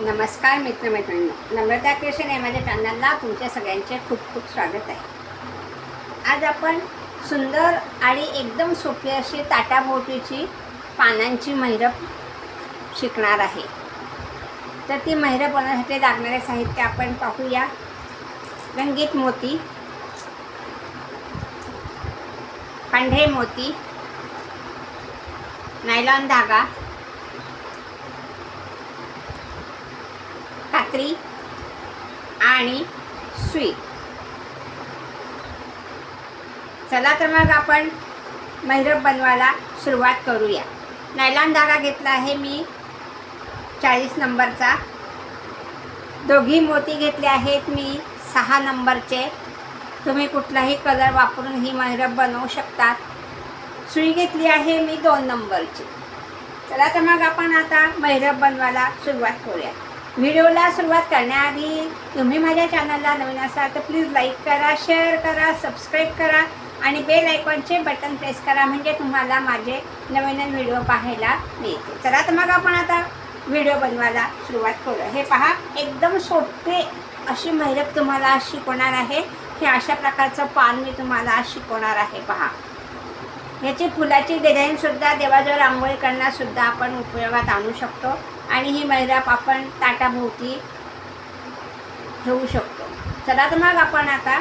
नमस्कार मित्रमैत्रिणी नम्रता क्रिएशन या माझ्या चॅनलला तुमच्या सगळ्यांचे खूप खूप स्वागत आहे. आज आपण सुंदर आणि एकदम सोपी अशी ताटाभोवतीची पानांची मैरप शिकणार आहे. तर ती मैरप बनवण्यासाठी लागणारे साहित्य आपण पाहूया. रंगीत मोती पांढरे मोती नायलॉन धागा भाकरी आणि सुई. चला तर मग आपण मैरप बनवायला सुरुवात करूया. नायलॉन धागा घेतला आहे मी. चाळीस नंबरचा. दोघी मोती घेतले आहेत मी सहा नंबरचे. तुम्ही कुठलाही कलर वापरून ही मैरप बनवू शकतात. सुई घेतली आहे मी दोन नंबरची. चला तर मग आपण आता मैरप बनवायला सुरुवात करूया. व्हिडिओला सुरुवात करण्याआधी तुम्ही माझ्या चॅनलला नवीन असाल तर प्लीज लाईक करा शेअर करा सबस्क्राईब करा आणि बेल आयकॉनचे बटन प्रेस करा म्हणजे तुम्हाला माझे नवीन नवीन व्हिडिओ पाहायला मिळते चला तर मग आपण आता व्हिडिओ बनवायला सुरुवात करूया. हे पहा एकदम सोपे अशी मैरप तुम्हाला शिकवणार आहे. हे अशा प्रकारचं पान मी तुम्हाला शिकवणार आहे. पहा. ह्याची फुलाची डिझाईनसुद्धा देवाजवळ रांगोळी करण्यासुद्धा आपण उपयोगात आणू शकतो आणि ही मैराप आपण ताटाभोवती ठेवू शकतो. चला तर मग आपण आता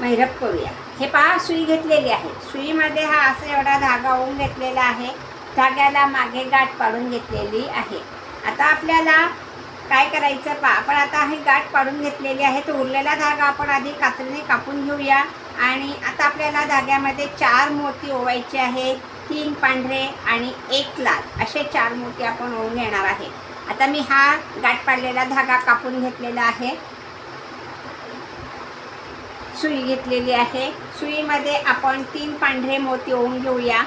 मैरप करूया. हे पहा सुई घेतलेली आहे. सुईमध्ये हा असा एवढा धागा ओवून घेतलेला आहे. धाग्याला मागे गाठ पाडून घेतलेली आहे. आता आपल्याला काय करायचं पा आपण आता ही गाठ पाडून घेतलेली आहे. तो उरलेला धागा आपण आधी कात्रीने कापून घेऊया. आणि आता आपल्याला धाग्यामध्ये चार मोती ओवायचे आहे तीन पांढरे आणि एक लाल. असे चार मोती आपण ओवून घेणार आहे आता मी हा गाठ पाडलेला धागा कापून घेतलेला आहे. सुई घेतलेली आहे. सुईमध्ये आपण तीन पांढरे मोती ओवून घेऊया.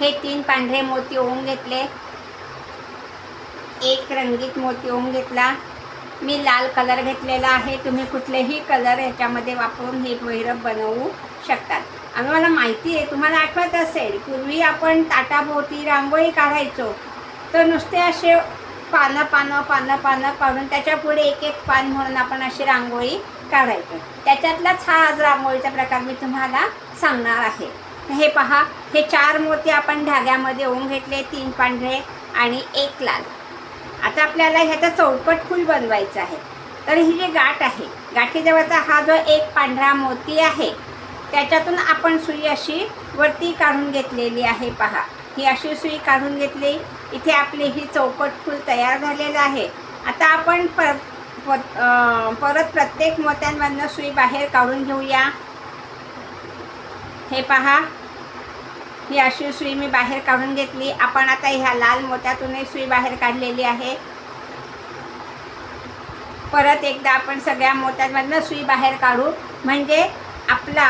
हे तीन पांढरे मोती ओवून घेतले. एक रंगीत मोती ओम घेतला. मी लाल कलर घेतलेला आहे. तुम्ही कुठलेही कलर याच्यामध्ये वापरून हे भैरव बनवू शकतात. आणि मला माहिती आहे तुम्हाला आठवत असेल पूर्वी आपण ताटाभोवती रांगोळी काढायचो. तर नुसते असे पानं पानं पानं पानं काढून त्याच्या पुढे एक एक पान म्हणून आपण अशी रांगोळी काढायचो. त्याच्यातलाच हा आज रांगोळीचा प्रकार मी तुम्हाला सांगणार आहे. हे पहा हे चार मोती आपण धाग्यामध्ये ओम घेतले तीन पांढरे आणि एक लाल. आता आपल्याला ह्याचा चौकट फूल बनवायचं आहे. तर ही जी गाठ आहे गाठीजवळचा हा जो एक पांढरा मोती आहे त्याच्यातून आपण सुई अशी वरती काढून घेतलेली आहे पहा. ही अशी सुई काढून घेतली इथे आपली ही चौकट फूल तयार झालेलं आहे. आता आपण पर प- परत प्रत्येक मोत्यांमधनं सुई बाहेर काढून घेऊया. हे पहा. ही अशी सुई मी बाहेर काढून घेतली. आपण आता ह्या लाल मोत्यातूनही सुई बाहेर काढलेली आहे. परत एकदा आपण सगळ्या मोत्यांमधनं सुई बाहेर काढू. म्हणजे आपला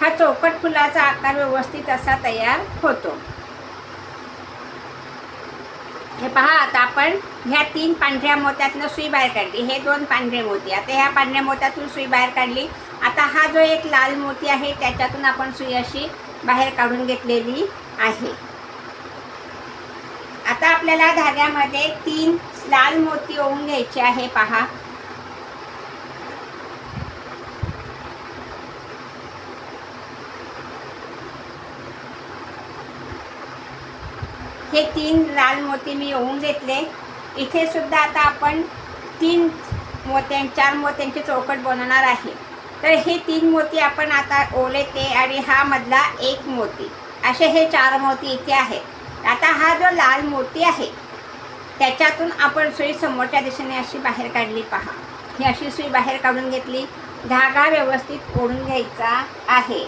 हा चौकट फुलाचा आकार व्यवस्थित असा तयार होतो. हे पहा आता आपण ह्या तीन पांढऱ्या मोत्यातनं सुई बाहेर काढली. हे दोन पांढरे मोती. आता ह्या पांढऱ्या मोत्यातून सुई बाहेर काढली. आता हा जो एक लाल मोती आहे त्याच्यातून आपण सुई अशी बाहेर काढून घेतलेली आहे. आता आपल्याला धाग्यामध्ये तीन लाल मोती ओवून घ्यायचे आहे पहा. हे तीन लाल मोती मी ओवून घेतले. इथे सुद्धा आता आपण तीन मोत्यां चार मोत्यांची चौकट बनवणार आहे. तर हे तीन मोती आपण आता ओले ते आणि हा मधला एक मोती. असे हे चार मोती इथे आहेत. आता हा जो लाल मोती आहे त्याच्यातून आपण सुई समोरच्या दिशेने अशी बाहेर काढली पहा. ही अशी सुई बाहेर काढून घेतली. धागा व्यवस्थित ओढून घ्यायचा आहे.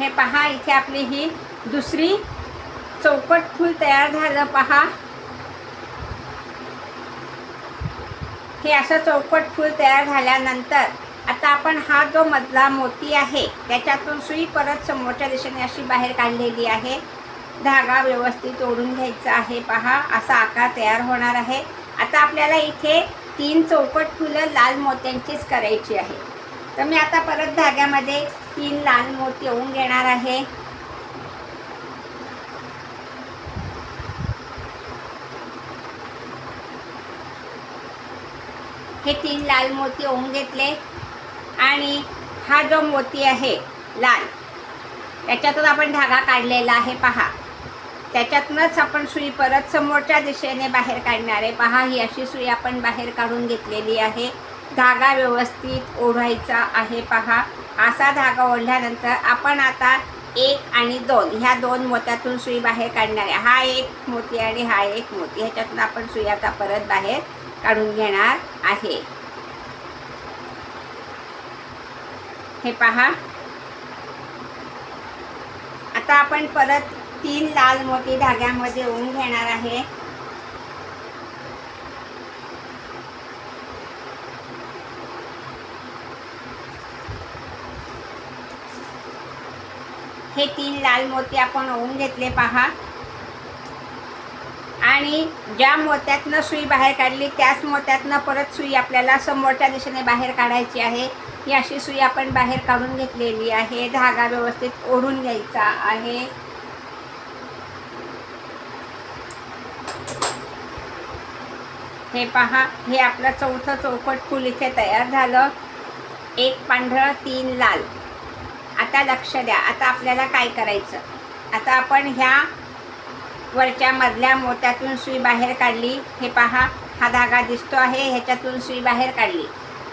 हे पहा इथे आपली ही दुसरी चौकट फूल तयार झालं पहा. हे असं चौकट फूल तयार झाल्यानंतर आता आपण हा जो मधला मोती आहे त्याच्यातून सुई परत समोरच्या दिशेने अशी बाहेर काढलेली आहे. धागा व्यवस्थित ओढून घ्यायचा आहे पहा असा आकार तयार होणार आहे. आता आपल्याला इथे तीन चौकट फुलं लाल मोत्यांचीच करायची आहे. तर मी आता परत धाग्यामध्ये तीन लाल मोती येऊन घेणार आहे. हे तीन लाल मोती होऊन घेतले. आणि हा जो मोती आहे लाल त्याच्यातून आपण धागा काढलेला आहे पहा. त्याच्यातूनच आपण सुई परत समोरच्या दिशेने बाहेर काढणार आहे. पहा ही अशी सुई आपण बाहेर काढून घेतलेली आहे. धागा व्यवस्थित ओढायचा आहे पहा. असा धागा ओढल्यानंतर आपण आता एक आणि दोन ह्या दोन मोत्यातून सुई बाहेर काढणार आहे. हा एक मोती आणि हा एक मोती. ह्याच्यातून आपण सुई आता परत बाहेर काढून घेणार आहे. हे पहा. आता आपण परत तीन लाल मोती धाग्यामध्ये ओन घेणार आहे. हे तीन लाल मोती आपण ओन घेतले पहा. आणि ज्या मोत्यातनं सुई बाहेर काढली त्याच मोत्यातनं परत सुई आपल्याला समोरच्या दिशेने बाहेर काढायची आहे. ही अशी सुई आपण बाहेर काढून घेतलेली आहे. धागा व्यवस्थित ओढून घ्यायचा आहे. हे पहा हे आपलं चौथं चौकट फूल इथे तयार झालं. एक पांढरं तीन लाल. आता लक्ष द्या. आता आपल्याला काय करायचं? आता आपण ह्या वरच्या मधल्या मोत्यातून सुई बाहेर काढली. हे पहा हा धागा दिसतो आहे ह्याच्यातून सुई बाहेर काढली.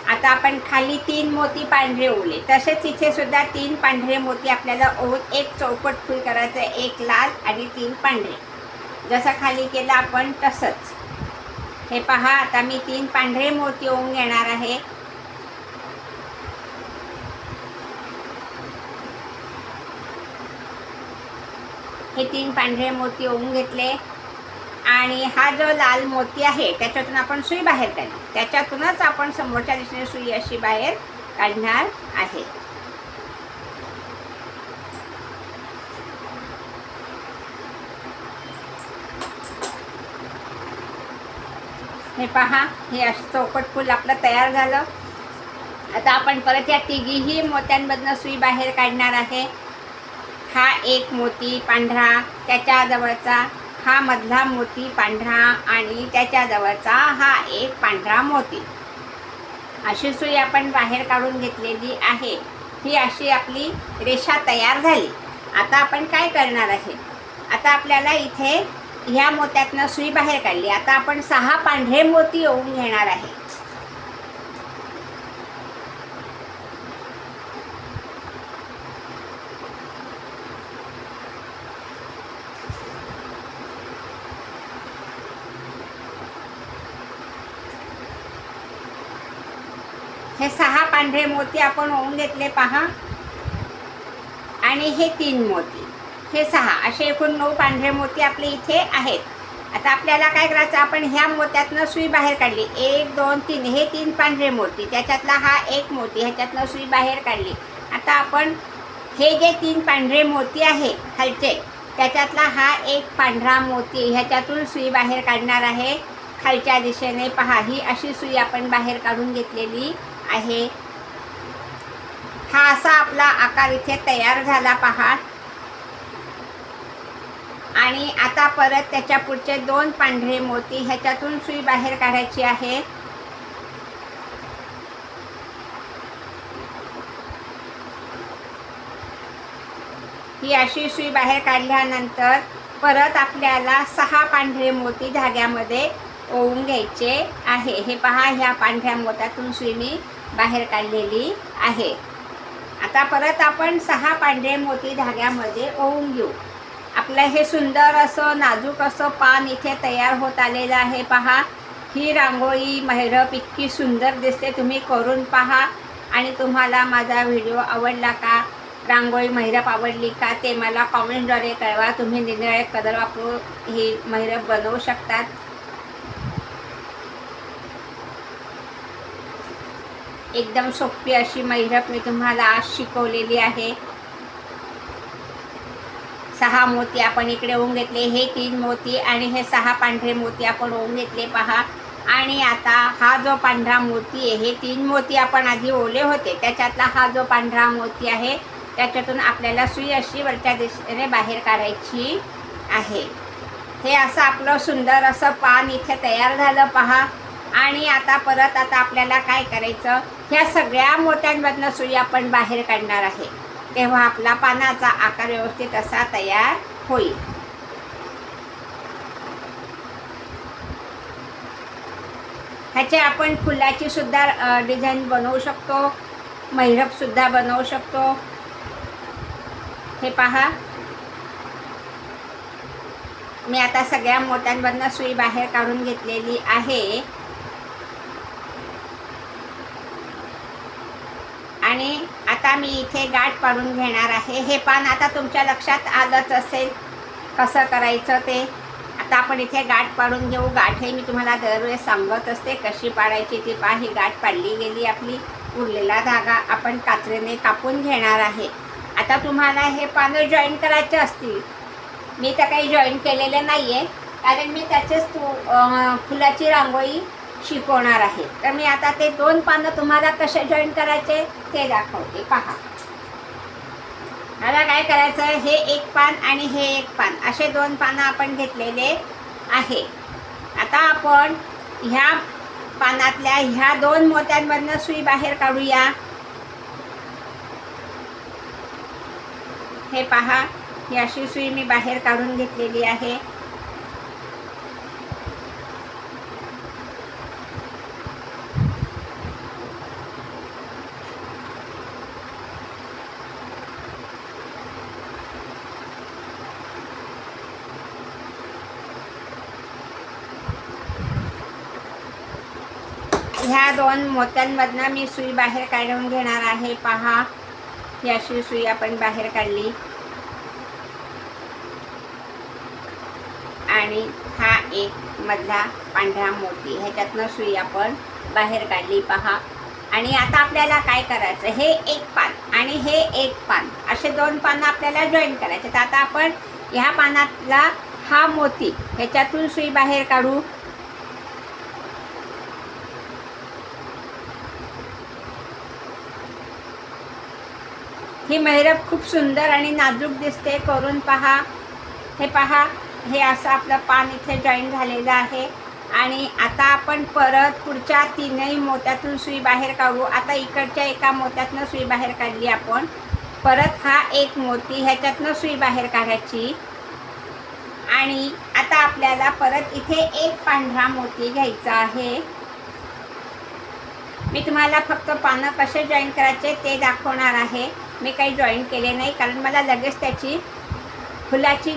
आता आपण खाली तीन मोती पांढरे ओवले तसेच इथे सुद्धा तीन पांढरे मोती आपल्याला ओवून एक चौपट फुल करायचं एक लाल आणि तीन पांढरे. जसं खाली केलं आपण तसंच. हे पहा आता मी तीन पांढरे मोती ओवून घेणार आहे. हे तीन पांढरे मोती ओवून घेतले. आणि हा जो लाल मोती आहे त्याच्यातून आपण सुई बाहेर काढली. त्याच्यातूनच आपण समोरच्या दिशेने सुई अशी बाहेर काढणार आहे. हे पहा हे असं चौकट फूल आपलं तयार झालं. आता आपण परत या तिघीही मोत्यांमधनं सुई बाहेर काढणार आहे. हा एक मोती पांढरा त्याच्याजवळचा हा मधला मोती पांढरा आणि त्याच्याजवळचा हा एक पांढरा मोती. अशी सुई आपण बाहेर काढून घेतलेली आहे. ही अशी आपली रेषा तयार झाली. आता आपण काय करणार आहे? आता आपल्याला इथे ह्या मोत्यातनं सुई बाहेर काढली. आता आपण सहा पांढरे मोती येऊन घेणार आहे हे सहा पांढरे मोती आपण होऊन घेतले पहा. आणि हे तीन मोती. हे सहा. असे एकूण नऊ पांढरे मोती आपले इथे आहेत. आता आपल्याला काय करायचं? आपण ह्या मोत्यातनं सुई बाहेर काढली. एक दोन तीन. हे तीन पांढरे मोती. त्याच्यातला हा एक मोती. ह्याच्यातनं सुई बाहेर काढली. आता आपण हे जे तीन पांढरे मोती आहे खालचे त्याच्यातला हा एक पांढरा मोती ह्याच्यातून सुई बाहेर काढणार आहे. खालच्या दिशेने पहा. ही अशी सुई आपण बाहेर काढून घेतलेली आहे. हा असा आपला आकार इथे तयार झाला पहा. आणि आता परत त्याच्या पुढचे दोन पांढरे मोती ह्याच्यातून सुई बाहेर काढायची आहे. ही अशी सुई बाहेर काढल्यानंतर परत आपल्याला सहा पांढरे मोती धाग्यामध्ये ओवून घ्यायचे आहे. हे पहा ह्या पांढऱ्या मोत्यातून सुई मी बाहेर काढलेली आहे. आता परत आपण सहा पांढरे मोती धाग्यामध्ये ओवून घेऊ. आपलं हे सुंदर असं नाजूक असं पान इथे तयार होत आलेलं आहे. पहा ही रांगोळी महिरप इतकी सुंदर दिसते. तुम्ही करून पहा. आणि तुम्हाला माझा व्हिडिओ आवडला का रांगोळी महिरप आवडली का ते मला कॉमेंटद्वारे कळवा. तुम्ही निरनिळे कलर वापरून ही महिरप बनवू शकतात. एकदम सोपी अशी मैरप मी तुम्हाला आज शिकवलेली आहे. सहा मोती आपण इकडे होऊन घेतले हे तीन मोती आणि हे सहा पांढरे मोती आपण ओन घेतले पहा. आणि आता हा जो पांढरा मोती आहे हे तीन मोती आपण आधी ओले होते त्याच्यातला हा जो पांढरा मोती आहे त्याच्यातून आपल्याला सुई अशी वरच्या दिशेने बाहेर काढायची आहे. हे असं आपलं सुंदर असं पान इथे तयार झालं पहा. आणि आता परत आता आपल्याला काय करायचं? ह्या सगळ्या मोत्यांमधनं सुई आपण बाहेर काढणार आहे. तेव्हा आपला पानाचा आकार व्यवस्थित असा तयार होईल. ह्याचे आपण फुलाची सुद्धा डिझाईन बनवू शकतो. मैरप सुद्धा बनवू शकतो. हे पहा. मी आता सगळ्या मोत्यांमधनं सुई बाहेर काढून घेतलेली आहे. आणि आता मी इथे गाठ पाडून घेणार आहे. हे पान आता तुमच्या लक्षात आलंच असेल. कसं करायचं ते? आता आपण इथे गाठ पाडून घेऊ. गाठही मी तुम्हाला दरवेळेस सांगत असते. कशी पाडायची ती पा ही गाठ पाडली गेली आपली. उरलेला धागा आपण कात्रीने कापून घेणार आहे. आता तुम्हाला हे पानं जॉईन करायचे असतील. मी तर काही जॉईन केलेलं नाही आहे कारण मी त्याचेच तू फुलाची रांगोळी शिकवणार आहे. तर मी आता ते दोन पानं तुम्हाला कसे जॉईन करायचे ते दाखवते. पहा. मला काय करायचं हे एक पान आणि हे एक पान. असे दोन पानं आपण घेतलेले आहे. आता आपण ह्या पानातल्या ह्या दोन मोत्यांमधनं सुई बाहेर काढूया. हे पहा. ही अशी सुई मी बाहेर काढून घेतलेली आहे. ह्या दोन मोत्यांमधनं मी सुई बाहेर काढून घेणार आहे. पहा ही अशी सुई आपण बाहेर काढली. आणि हा एक मधला पांढरा मोती ह्याच्यातनं सुई आपण बाहेर काढली पहा. आणि आता आपल्याला काय करायचं? हे एक पान आणि हे एक पान असे दोन पानं आपल्याला जॉईन करायचे. तर आता आपण ह्या पानातला हा मोती ह्याच्यातून सुई बाहेर काढू. ही मेहरब खूप सुंदर आणि नाजूक दिसते. करून पहा. हे पहा. हे असं आपलं पान इथे जॉईन झालेलं आहे. आणि आता आपण परत पुढच्या तीनही मोत्यातून सुई बाहेर काढू. आता इकडच्या एका मोत्यातनं सुई बाहेर काढली आपण. परत हा एक मोती ह्याच्यातनं सुई बाहेर काढायची. आणि आता आपल्याला परत इथे एक पांढरा मोती घ्यायचा आहे. मी तुम्हाला फक्त पानं कसे जॉईन करायचे ते दाखवणार आहे. मी काही जॉईन केले नाही कारण मला लगेच त्याची फुलाची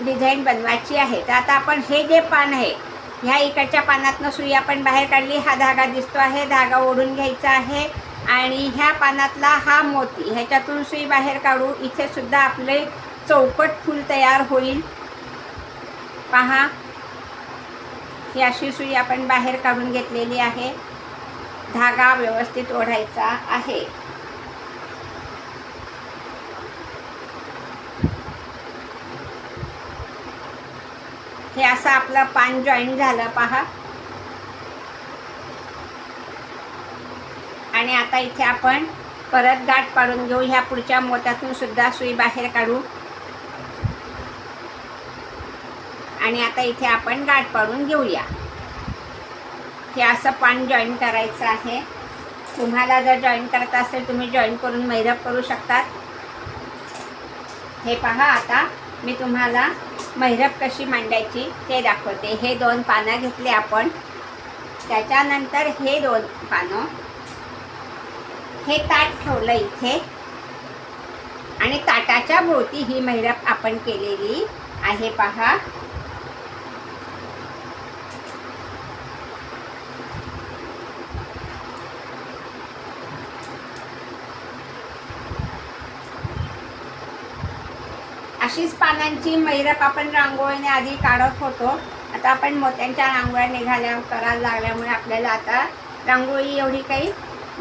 डिझाईन बनवायची आहे. तर आता आपण हे जे पान आहे ह्या इकडच्या पानातनं सुई आपण बाहेर काढली हा धागा दिसतो आहे धागा ओढून घ्यायचा आहे आणि ह्या पानातला हा मोती ह्याच्यातून सुई बाहेर काढू इथे सुद्धा आपले चौकट फूल तयार होईल. पहा ही अशी सुई आपण बाहेर काढून घेतलेली आहे. धागा व्यवस्थित ओढायचा आहे. हे असं आपलं पान जॉईन झालं पहा. आणि आता इथे आपण परत गाठ पाडून घेऊ. ह्या पुढच्या मोत्यातून सुद्धा सुई बाहेर काढू. आणि आता इथे आपण गाठ पाडून घेऊया. हे असं पान जॉईन करायचं आहे. तुम्हाला जर जॉईन करत असेल तुम्ही जॉईन करून मैरप करू शकतात. हे पहा आता. मी तुम्हाला मैरप कशी मांडायची ते दाखवते. हे दोन पानं घेतले आपण. त्याच्यानंतर हे दोन पानं. हे ताट ठेवलं इथे. आणि ताटाच्या भोवती ही मैरप आपण केलेली आहे. पहा. अशीच पानांची मैरप आपण रांगोळीने आधी काढत होतो. आता आपण मोत्यांच्या रांगोळ्या निघाल्या करायला लागल्यामुळे आपल्याला आता रांगोळी एवढी काही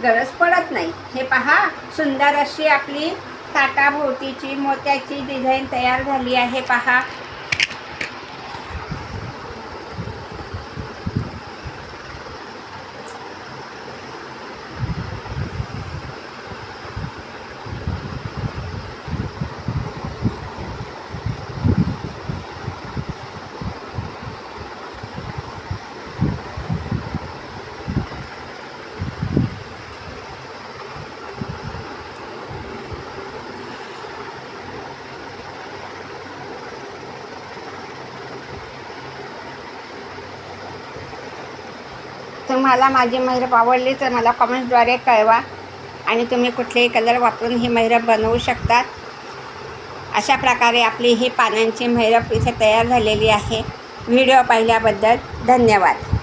गरज पडत नाही. हे पहा सुंदर अशी आपली ताटाभोवतीची मोत्याची डिझाईन तयार झाली आहे. पहा तुम्हाला माझी मैरप आवडली तर मला कमेंट्सद्वारे कळवा. आणि तुम्ही कुठलेही कलर वापरून ही मैरप बनवू शकतात. अशा प्रकारे आपली ही पानांची मैरप इथे तयार झालेली आहे. व्हिडिओ पाहिल्याबद्दल धन्यवाद.